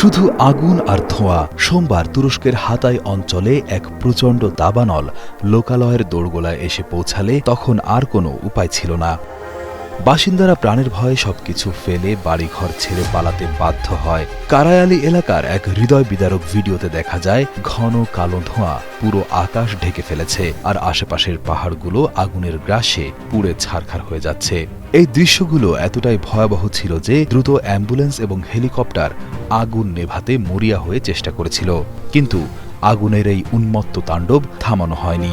শুধু আগুন আর ধোঁয়া, সোমবার তুরস্কের হাতাই অঞ্চলে এক প্রচণ্ড দাবানল লোকালয়ের দোরগোলায় এসে পৌঁছালে তখন আর কোনো উপায় ছিল না। বাসিন্দারা প্রাণের ভয়ে সবকিছু ফেলে বাড়িঘর ছেড়ে পালাতে বাধ্য হয়। কারায়ালি এলাকার এক হৃদয় বিদারক ভিডিওতে দেখা যায়, ঘন কালো ধোঁয়া পুরো আকাশ ঢেকে ফেলেছে আর আশেপাশের পাহাড়গুলো আগুনের গ্রাসে পুড়ে ছারখার হয়ে যাচ্ছে। এই দৃশ্যগুলো এতটাই ভয়াবহ ছিল যে দ্রুত অ্যাম্বুলেন্স এবং হেলিকপ্টার আগুন নেভাতে মরিয়া হয়ে চেষ্টা করেছিল। কিন্তু আগুনের এই উন্মত্ত তাণ্ডব থামানো হয়নি।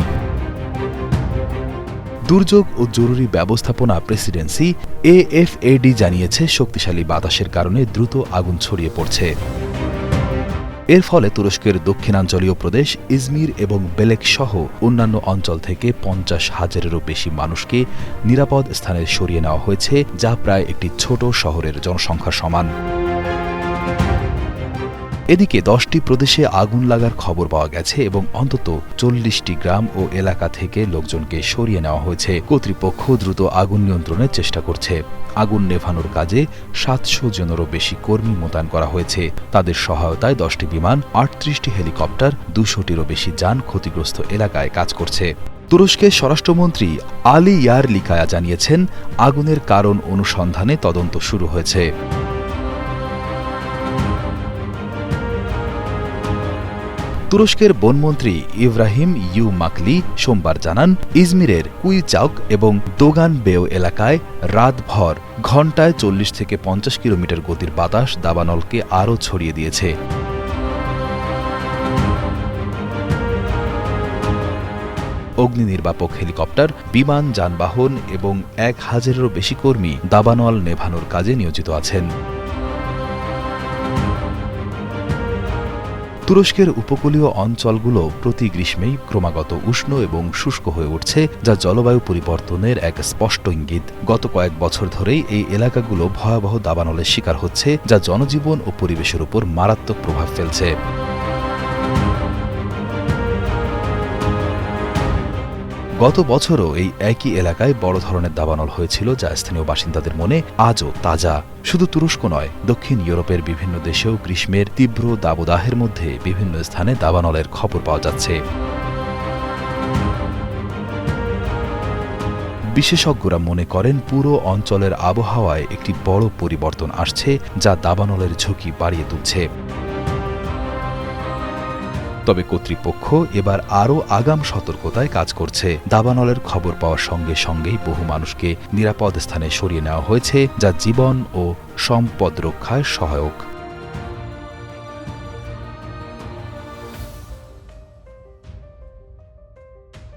দুর্যোগ ও জরুরি ব্যবস্থাপনা প্রেসিডেন্সি এএফএডি জানিয়েছে, শক্তিশালী বাতাসের কারণে দ্রুত আগুন ছড়িয়ে পড়ছে। এর ফলে তুরস্কের দক্ষিণাঞ্চলীয় প্রদেশ, ইজমির এবং বেলেক সহ অন্যান্য অঞ্চল থেকে পঞ্চাশ হাজারেরও বেশি মানুষকে নিরাপদ স্থানে সরিয়ে নেওয়া হয়েছে, যা প্রায় একটি ছোট শহরের জনসংখ্যা সমান। এদিকে দশটি প্রদেশে আগুন লাগার খবর পাওয়া গেছে এবং অন্তত চল্লিশটি গ্রাম ও এলাকা থেকে লোকজনকে সরিয়ে নেওয়া হয়েছে। কর্তৃপক্ষ দ্রুত আগুন নিয়ন্ত্রণের চেষ্টা করছে। আগুন নেভানোর কাজে সাতশো জনেরও বেশি কর্মী মোতায়েন করা হয়েছে। তাদের সহায়তায় দশটি বিমান, আটত্রিশটি হেলিকপ্টার, দুশোটিরও বেশি যান ক্ষতিগ্রস্ত এলাকায় কাজ করছে। তুরস্কের স্বরাষ্ট্রমন্ত্রী আলী ইয়ার লিকায়া জানিয়েছেন, আগুনের কারণ অনুসন্ধানে তদন্ত শুরু হয়েছে। তুরস্কের বনমন্ত্রী ইব্রাহিম ইউ মাকলি সোমবার জানান, ইজমিরের কুইচাউক এবং দোগান বেও এলাকায় রাতভর ঘণ্টায় চল্লিশ থেকে পঞ্চাশ কিলোমিটার গতির বাতাস দাবানলকে আরও ছড়িয়ে দিয়েছে। অগ্নি নির্বাপক হেলিকপ্টার, বিমান, যানবাহন এবং এক হাজারেরও বেশি কর্মী দাবানল নেভানোর কাজে নিয়োজিত আছেন। তুরস্কের উপকূলীয় অঞ্চলগুলো প্রতি গ্রীষ্মেই ক্রমাগত উষ্ণ এবং শুষ্ক হয়ে উঠছে, যা জলবায়ু পরিবর্তনের এক স্পষ্ট ইঙ্গিত। গত কয়েক বছর ধরেই এই এলাকাগুলো ভয়াবহ দাবানলের শিকার হচ্ছে, যা জনজীবন ও পরিবেশের উপর মারাত্মক প্রভাব ফেলছে। গত বছরও এই একই এলাকায় বড় ধরনের দাবানল হয়েছিল যা স্থানীয় বাসিন্দাদের মনে আজও তাজা। শুধু তুরস্ক নয়, দক্ষিণ ইউরোপের বিভিন্ন দেশেও গ্রীষ্মের তীব্র দাবদাহের মধ্যে বিভিন্ন স্থানে দাবানলের খবর পাওয়া যাচ্ছে। বিশেষজ্ঞরা মনে করেন পুরো অঞ্চলের আবহাওয়ায় একটি বড় পরিবর্তন আসছে যা দাবানলের ঝুঁকি বাড়িয়ে তুলছে। তবে কর্তৃপক্ষ এবার আরও আগাম সতর্কতায় কাজ করছে। দাবানলের খবর পাওয়ার সঙ্গে সঙ্গেই বহু মানুষকে নিরাপদ স্থানে সরিয়ে নেওয়া হয়েছে, যা জীবন ও সম্পদ রক্ষায় সহায়ক।